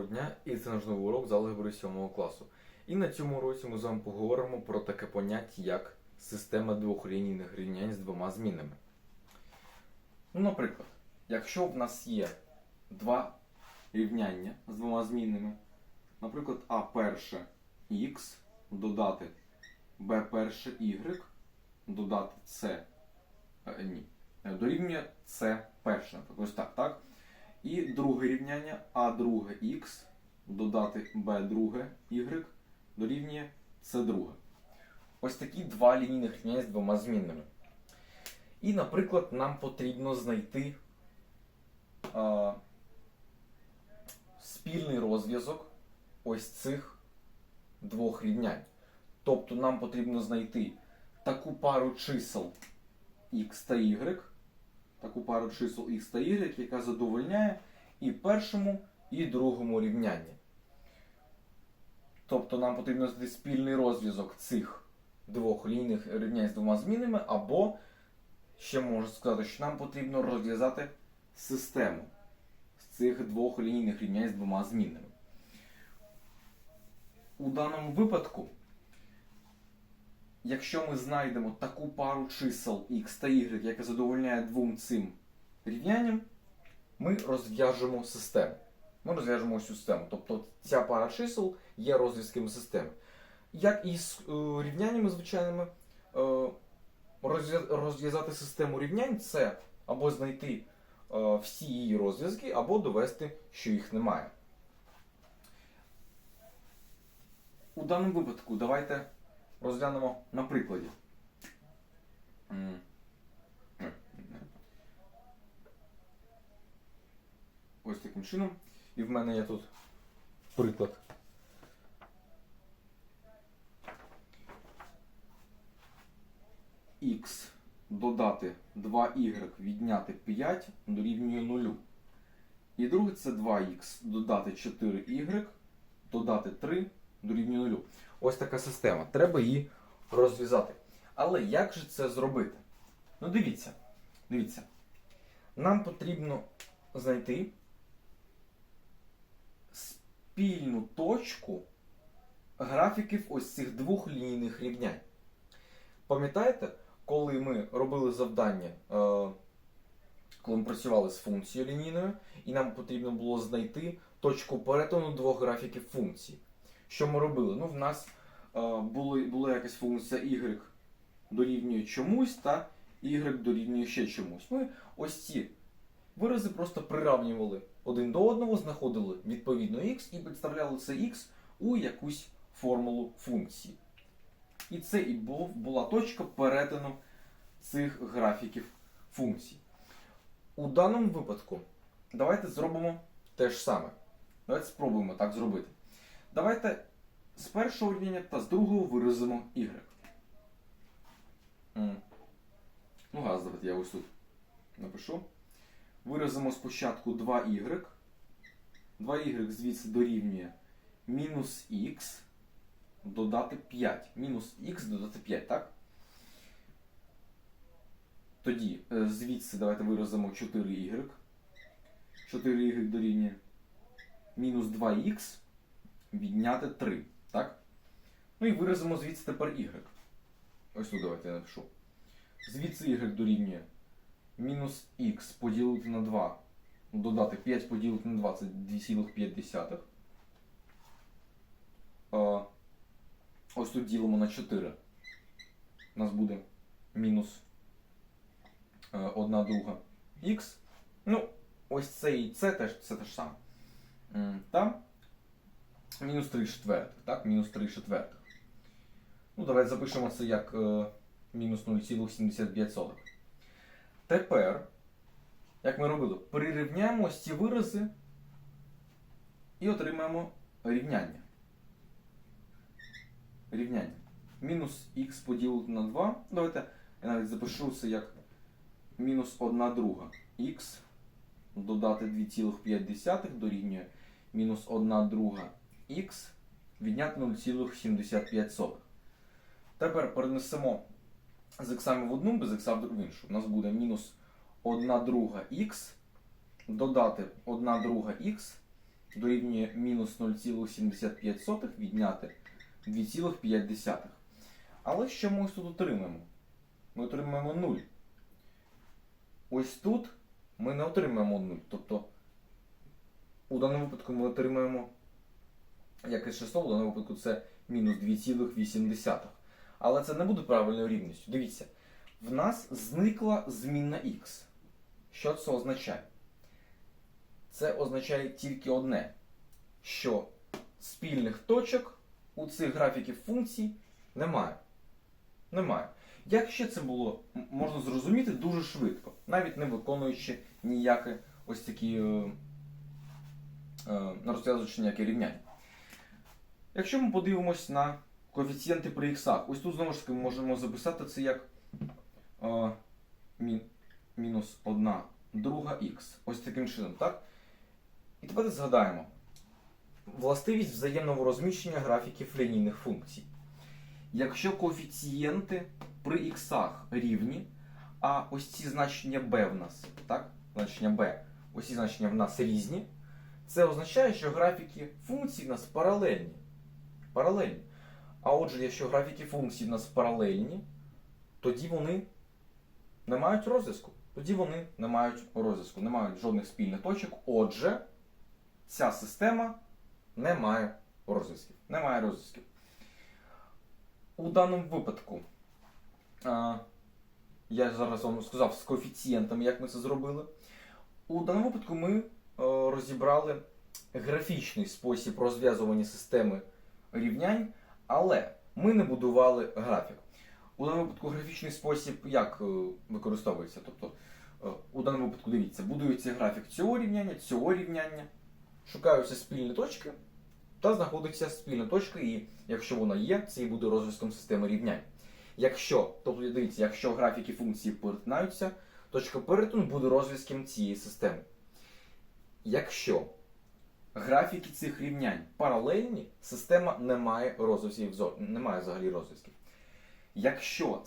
Доброго! І це наш новий урок з алгебри 7 класу. І на цьому уроці ми з вами поговоримо про таке поняття, як система двохлінійних рівнянь з двома змінами. Ну, наприклад, якщо в нас є два рівняння з двома змінними, наприклад, а перше х додати b перше y додати c е, ні, дорівнює c перше. Ось так, так? І друге рівняння а друге х додати b друге y дорівнює c друге. Ось такі два лінійних рівняння з двома змінними. І, наприклад, нам потрібно знайти а, спільний розв'язок ось цих двох рівнянь. Тобто нам потрібно знайти таку пару чисел x та y, таку пару чисел x та y, яка задовольняє і першому, і другому рівнянні. Тобто нам потрібно знайти спільний розв'язок цих двох лінійних рівнянь з двома змінами, або ще можу сказати, що нам потрібно розв'язати систему з цих двох лінійних рівнянь з двома змінами. У даному випадку, якщо ми знайдемо таку пару чисел x та y, яка задовольняє двом цим рівнянням, ми розв'яжемо систему. Ми розв'яжемо ось систему. Тобто ця пара чисел є розв'язками системи. Як і з е, рівняннями звичайними, е, розв'язати систему рівнянь це або знайти е, всі її розв'язки, або довести, що їх немає. У даному випадку давайте розглянемо на прикладі. Ось таким чином. І в мене є тут приклад. Х додати 2y відняти 5 дорівнює 0. І друге це 2х додати 4y додати 3 дорівнює 0. Ось така система. Треба її розв'язати. Але як же це зробити? Ну дивіться. Дивіться. Нам потрібно знайти спільну точку графіків ось цих двох лінійних рівнянь. Пам'ятаєте, коли ми робили завдання, е, коли ми працювали з функцією лінійною, і нам потрібно було знайти точку перетину двох графіків функцій. Що ми робили? Ну, в нас е, були, була якась функція y дорівнює чомусь, та y дорівнює ще чомусь. Ми ось ці вирази просто приравнювали один до одного, знаходили відповідно x і підставляли це x у якусь формулу функції. І це і була точка перетину цих графіків функцій. У даному випадку давайте зробимо те ж саме. Давайте спробуємо так зробити. Давайте з першого рівня та з другого виразимо y. Ну, гаразд, давайте я ось тут напишу. Виразимо спочатку 2y. 2y звідси дорівнює мінус х додати 5. Мінус х додати 5, так? Тоді е, звідси давайте виразимо 4y. 4y дорівнює мінус 2х відняти 3. Так? Ну і виразимо звідси тепер y. Ось тут давайте я напишу. Звідси y дорівнює мінус х поділити на 2. Додати 5 поділити на 2 це 2,5. Е, Ось тут ділимо на 4. У нас буде мінус 1 друга х. Ну, ось це і це теж це те ж саме. Та мінус 3 четвертих. Так, мінус 3 четвертих. Ну, давайте запишемо це як е, мінус 0,75. Тепер, як ми робили, прирівняємо ось ці вирази і отримаємо рівняння. Рівняння. Мінус х поділити на 2. Давайте я навіть запишу це як мінус 1 друга х додати 2,5 дорівнює мінус 1 друга х відняти 0,75. Тепер перенесемо з іксами в одну, без ікса в іншу. У нас буде мінус 1 друга х додати 1 друга х дорівнює мінус 0,75 відняти 2,5. Але що ми ось тут отримаємо? Ми отримаємо 0. Ось тут ми не отримаємо 0. Тобто у даному випадку ми отримаємо якесь число, у даному випадку це мінус 2,8. Але це не буде правильною рівністю. Дивіться, в нас зникла змінна х. Що це означає? Це означає тільки одне, що спільних точок у цих графіків функцій немає. Немає. Як ще це було можна зрозуміти дуже швидко, навіть не виконуючи ніякі ось такі е, е, розв'язуючи ніякі рівняння. Якщо ми подивимось на коефіцієнти при іксах, ось тут знову ж таки ми можемо записати це як е, мін, мінус 1 друга х. Ось таким чином, так? І тепер згадаємо властивість взаємного розміщення графіків лінійних функцій. Якщо коефіцієнти при іксах рівні, а ось ці значення b в нас, так? Значення b, ось ці значення в нас різні, це означає, що графіки функцій в нас паралельні. Паралельні. А отже, якщо графіки функцій в нас паралельні, тоді вони не мають розв'язку. Тоді вони не мають розв'язку, не мають жодних спільних точок. Отже, ця система не має розв'язків. Не має розв'язків. У даному випадку, я зараз вам сказав з коефіцієнтами, як ми це зробили. У даному випадку ми е, розібрали графічний спосіб розв'язування системи рівнянь, але ми не будували графік. У даному випадку графічний спосіб як е, використовується? Тобто, е, у даному випадку дивіться, будується графік цього рівняння, цього рівняння, шукаються спільні точки, та знаходиться спільна точка, і якщо вона є, це і буде розв'язком системи рівнянь. Якщо, тобто дивіться, якщо графіки функції перетинаються, точка перетину буде розв'язком цієї системи. Якщо графіки цих рівнянь паралельні, система не має розв'язків, не має взагалі розв'язків. Якщо,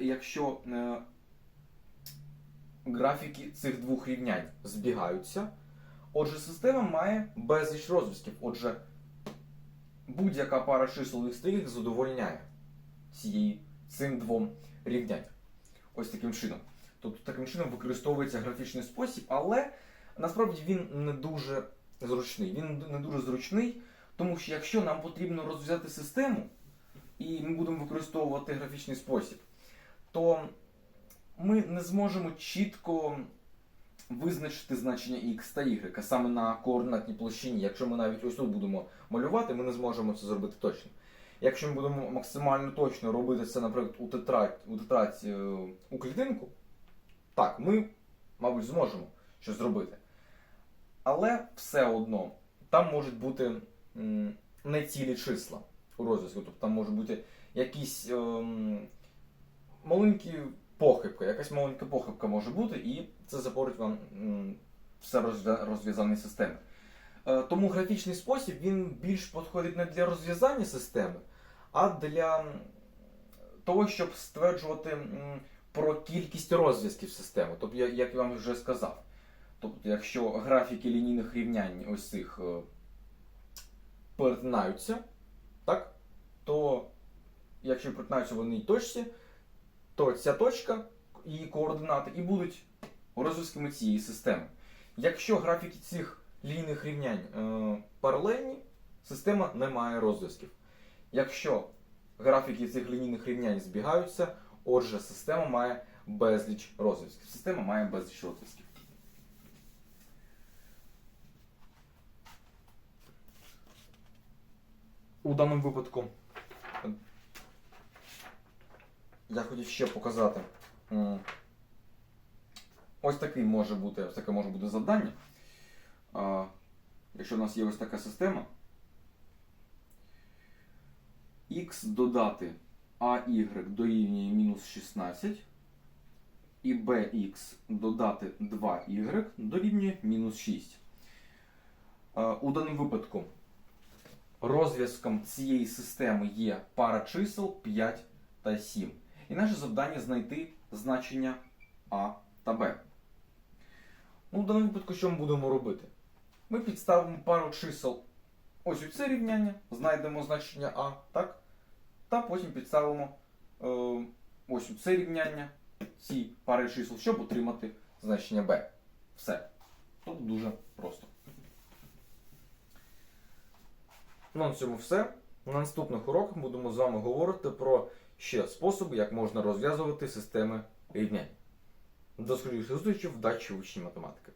якщо е, графіки цих двох рівнянь збігаються, отже, система має безліч розв'язків. Отже, будь-яка пара чисел із задовольняє цієї, цим двом рівнянням. Ось таким чином. Тобто таким чином використовується графічний спосіб, але насправді він не дуже зручний. Він не дуже зручний, тому що якщо нам потрібно розв'язати систему, і ми будемо використовувати графічний спосіб, то ми не зможемо чітко визначити значення x та y, а саме на координатній площині. Якщо ми навіть ось тут будемо малювати, ми не зможемо це зробити точно. Якщо ми будемо максимально точно робити це, наприклад, у тетрадь, у тетрадь е, у клітинку, так, ми, мабуть, зможемо щось зробити. Але все одно там можуть бути не цілі числа у розв'язку. Тобто там можуть бути якісь ем, маленькі похибки, якась маленька похибка може бути, і це запорить вам все розв'я- розв'язання системи. Е, Тому графічний спосіб він більш підходить не для розв'язання системи, а для того, щоб стверджувати про кількість розв'язків системи. Тобто, як я вам вже сказав. Тобто, якщо графіки лінійних рівнянь ось цих е, перетинаються, так, то якщо перетинаються в одній точці, то ця точка і координати і будуть розв'язками цієї системи. Якщо графіки цих лінійних рівнянь е, паралельні, система не має розв'язків. Якщо графіки цих лінійних рівнянь збігаються, отже, система має безліч розв'язків. Система має безліч розв'язків. У даному випадку я хотів ще показати. Ось такий може бути, ось таке може бути завдання. А, Якщо у нас є ось така система, x додати ay дорівнює мінус 16, і bx додати 2y дорівнює мінус 6. У даному випадку розв'язком цієї системи є пара чисел 5 та 7. І наше завдання знайти значення А та Б. Ну, в даному випадку, що ми будемо робити? Ми підставимо пару чисел ось у це рівняння, знайдемо значення А, так? Та потім підставимо е, ось у це рівняння, ці пари чисел, щоб отримати значення Б. Все. Тут дуже просто. Ну, на цьому все. На наступних уроках будемо з вами говорити про ще способи, як можна розв'язувати системи рівнянь. До скоріших зустрічей в учні математики.